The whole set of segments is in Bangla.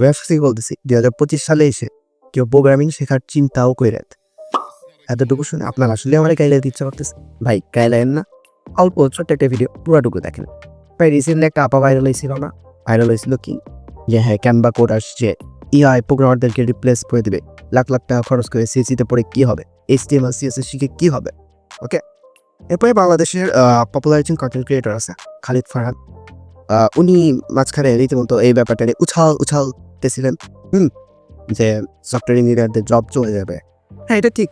ব্যবসায়ী বলতেছি, দুই হাজার পঁচিশ সালে এসে কেউ প্রোগ্রামিং শেখার চিন্তাও করে এতটুকু শুনে আপনার আসলে আমার গাইলে ইচ্ছা করতেছে? ভাই গাইলেন না, অল্প ছোট্ট একটা ভিডিও পুরাটুকু দেখেন। ভাই রিসেন্টলি একটা আপা ভাইরাল হয়েছিল না? ভাইরাল হয়েছিল কি? যে হ্যাঁ ক্যানভা কোড আসছে ইআই প্রোগ্রামারদেরকে রিপ্লেস করে দেবে। লাখ লাখ টাকা খরচ করে সিএসিতে পড়ে কি হবে? এইচটিএমএল সিএসএস শিখে কি হবে? ওকে এরপরে বাংলাদেশের পপুলার একজন কন্টেন্ট ক্রিয়েটর আছে, খালিদ ফারহান। উনি মাঝখানে রীতিমতো এই ব্যাপারটা নিয়ে উছাল উছাল উছালতেছিলেন হুম, যে সফটওয়্যার ইঞ্জিনিয়ারদের জব চলে যাবে। হ্যাঁ এটা ঠিক।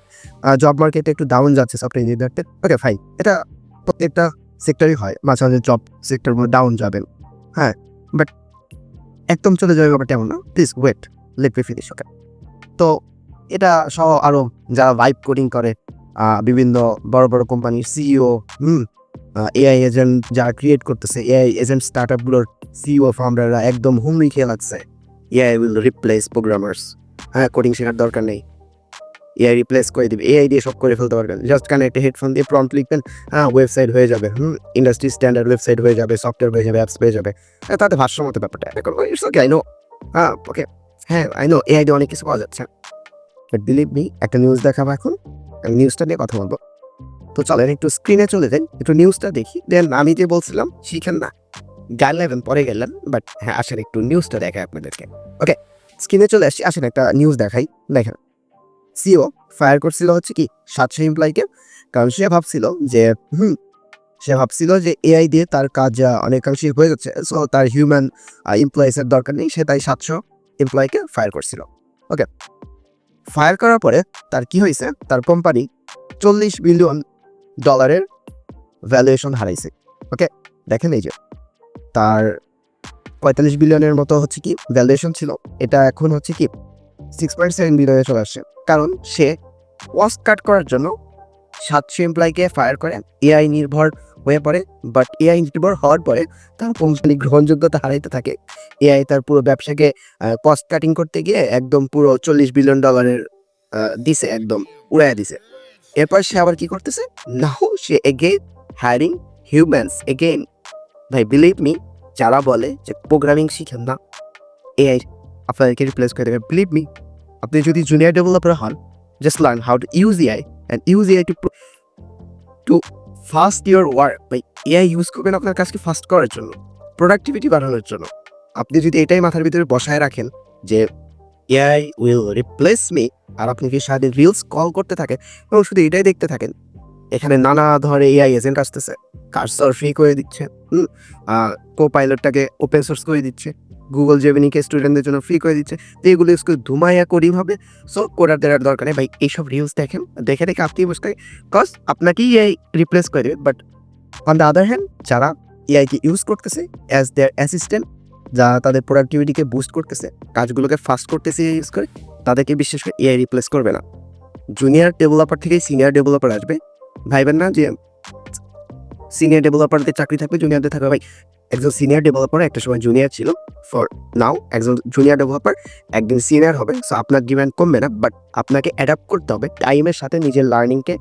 জব মার্কেটে একটু ডাউন যাচ্ছে সফটওয়্যার ইঞ্জিনিয়ারদের ওকে ফাইন এটা প্রত্যেকটা সেক্টরই হয়। মাঝে মাঝে জব সেক্টরগুলো ডাউন যাবে। হ্যাঁ বাট একদম চলে যাবে ব্যাপারটা এমন না। Please wait let be finish okay তো এটা সহ আরও যারা ভাইব কোডিং করে বিভিন্ন বড় বড় কোম্পানির সিইও হুম এআই এজেন্ট যারা ক্রিয়েট করতেছে এআই এজেন্ট স্টার্ট আপগুলোর সিইও ফাউন্ডাররা একদম হুমড়ি খেয়ে লাগছে। এআই উইল রিপ্লেস প্রোগ্রামার্স হ্যাঁ কোডিং শেখার দরকার নেই। এআই রিপ্লেস করে দিবে। এআই দিয়ে সব করে ফেলতে পারবেন জাস্ট কানে একটা হেডফোন দিয়ে প্রম্পট লিখবেন। হ্যাঁ ওয়েবসাইট হয়ে যাবে। হুম ইন্ডাস্ট্রি স্ট্যান্ডার্ড ওয়েবসাইট হয়ে যাবে সফটওয়্যার হয়ে যাবে অ্যাপস পেয়ে যাবে। তাতে ভাষ্য ব্যাপারটা। ইটস ওকে আই নো হ্যাঁ ওকে হ্যাঁ আই নো এআই দিয়ে অনেক কিছু পাওয়া যাচ্ছে। বাট বিলিভ মি একটা নিউজ দেখাবো এখন। আমি নিউজটা নিয়ে কথা বলব। তো চলেন, একটু স্ক্রিনে চলে যান একটু নিউজটা দেখি। দেন আমি যে বলছিলাম, শিখেন না। গেলেন পরে গেলেন বাট হ্যাঁ আসেন একটু নিউজটা দেখাই আপনাদেরকে। ওকে স্ক্রিনে চলে আসছি আসেন একটা নিউজ দেখাই। দেখেন সিও ফায়ার করছিল হচ্ছে কি সাতশো এমপ্লয়কে কারণ সে ভাবছিল যে হুম সে ভাবছিল যে এআই দিয়ে তার কাজ আহ, অনেকাংশেই হয়ে যাচ্ছে সো তার হিউম্যান এমপ্লয়িসের দরকার নেই সে তাই সাতশো এমপ্লয়কে ফায়ার করছিল। ওকে ফায়ার করার পরে তার কি হয়েছে তার কোম্পানি চল্লিশ বিলিয়ন ডলারের ভ্যালুয়েশন হারাইছে। ওকে দেখেন এই যে তার পঁয়তাল্লিশ বিলিয়নের মতো হচ্ছে কি ভ্যালুয়েশন ছিল। এটা এখন হচ্ছে কি সিক্স পয়েন্ট সেভেন বিলিয়নে চলে আসছে। কারণ সে ওয়াস্ট কাট করার জন্য সাতশো এমপ্লয়কে ফায়ার করে এআই নির্ভর হয়ে পড়ে বাট এআই নির্ভর হওয়ার পরে তার কোম্পানি গ্রহণযোগ্যতা হারাইতে থাকে। এআই তার পুরো ব্যবসাকে কস্ট কাটিং করতে গিয়ে একদম পুরো চল্লিশ বিলিয়ন ডলারের দিছে, একদম উড়াইয়া দিছে। এরপর সে আবার কি করতেছে? নাও সে এগেইন হায়ারিং হিউম্যানস এগেইন ভাই বিলিভ মি যারা বলে যে প্রোগ্রামিং শিখেন না। এআই আপনাদেরকে রিপ্লেস করে দেবে। বিলিভ মি আপনি যদি জুনিয়র ডেভেলপার হন just learn how to use AI and use AI to to fast your work ভাই এআই ইউজ করবেন আপনার কাজকে ফাস্ট করার জন্য প্রোডাক্টিভিটি বাড়ানোর জন্য। আপনি যদি এটাই মাথার ভিতরে বসায় রাখেন যে এআই উইল রিপ্লেস মি আর আপনি কি সারাদিন রিলস কল করতে থাকেন, এবং শুধু এটাই দেখতে থাকেন এখানে নানা ধরনের এআই এজেন্ট আসতেছে। কার্সর ফ্রি করে দিচ্ছে কো পাইলটটাকে ওপেন সোর্স করে দিচ্ছে। গুগল জেমিনিকে স্টুডেন্টদের জন্য ফ্রি করে দিচ্ছে। তো এগুলো করে ধুমাইয়া করি হবে। সো কোডার দেওয়ার দরকার নেই। ভাই, এইসব রিলস দেখেন, দেখে দেখে আপনি বসতে কজ আপনাকেই এআই রিপ্লেস করে দেবে। But on the other hand যারা এআইকে ইউজ করতেছে অ্যাজ দেয়ার অ্যাসিস্ট্যান্ট যা তাদের প্রোডাক্টিভিটিকে বুস্ট করতেছে, কাজগুলোকে ফাস্ট করতেছে ইউজ করে, তাদেরকে বিশেষ করে এআই রিপ্লেস করবে না। জুনিয়র ডেভেলপার থেকে সিনিয়র ডেভেলপার আসবে। ভাইবেন না যে সিনিয়র ডেভেলপারদের চাকরি থাকবে জুনিয়রদের থাকবে। ভাই, একজন সিনিয়র ডেভেলপার একটা সময় জুনিয়র ছিল ফর নাও একজন জুনিয়র ডেভেলপার একদিন সিনিয়র হবে সো আপনার ডিমান্ড কমবে না বাট আপনাকে অ্যাডাপ্ট করতে হবে টাইমের সাথে নিজের লার্নিংকে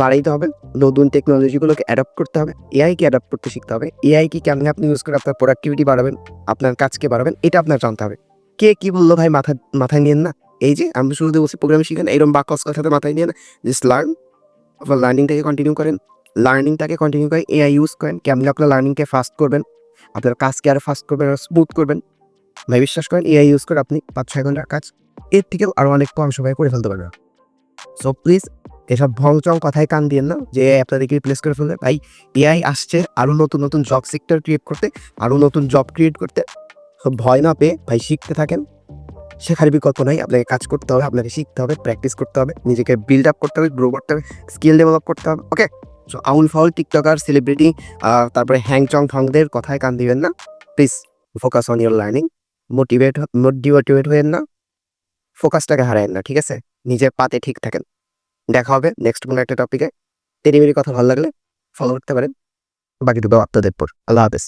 বাড়াইতে হবে, নতুন টেকনোলজিগুলোকে অ্যাডাপ্ট করতে হবে এআইকে অ্যাডাপ্ট করতে শিখতে হবে এআই কি কেমন আপনি ইউজ করে আপনার প্রোডাক্টিভিটি বাড়াবেন, আপনার কাজকে বাড়াবেন, এটা আপনার জানতে হবে। কে কি বলল ভাই, মাথা, মাথায় নিয়েন না? এই যে, আমি শুরুতে বলছি প্রোগ্রাম শিখেন এরকম বাক্য কথাতে মাথায় নিয়ে না জাস্ট লার্ন আপনার লার্নিংটাকে কন্টিনিউ করেন। লার্নিংটাকে কন্টিনিউ করেন এআই ইউজ করেন। কেমন আপনার লার্নিংকে ফাস্ট করবেন। আপনার কাজকে আরও ফাস্ট করবেন, আর স্মুথ করবেন। ভাই, বিশ্বাস করেন এআই ইউজ করে আপনি পাঁচ, ছয় ঘণ্টার কাজ এর থেকেও আরও অনেক কম সময় করে ফেলতে পারবেন। সো প্লিজ এসব ভংচং কথায় কান দিয়েন না যে এআই আপনাদেরকে রিপ্লেস করে ফেলবে। ভাই এআই আসছে আরও নতুন নতুন জব সেক্টর ক্রিয়েট করতে আরও নতুন জব ক্রিয়েট করতে। ভয় না পেয়ে ভাই, শিখতে থাকেন। শেখার বিকল্প নাই, আপনাকে কাজ করতে হবে, আপনাকে শিখতে হবে প্র্যাকটিস করতে হবে, নিজেকে বিল্ড আপ করতে হবে গ্রো করতে হবে স্কিল ডেভেলপ করতে হবে ওকে সো আউল ফাউল টিকটকার সেলিব্রিটি তারপরে হ্যাংচং ঠংদের কথায় কান দিবেন না। Please focus on your learning motivate motivate হয়েন না ফোকাসটাকে হারায়েন না, ঠিক আছে? নিজের পাতে ঠিক থাকেন। দেখা হবে নেক্সট কোনো একটা টপিকে তেরিমেরি কথা ভালো লাগলে ফলো করতে পারেন। বাকিটুকু আপনাদের পর আল্লাহ হাফেজ।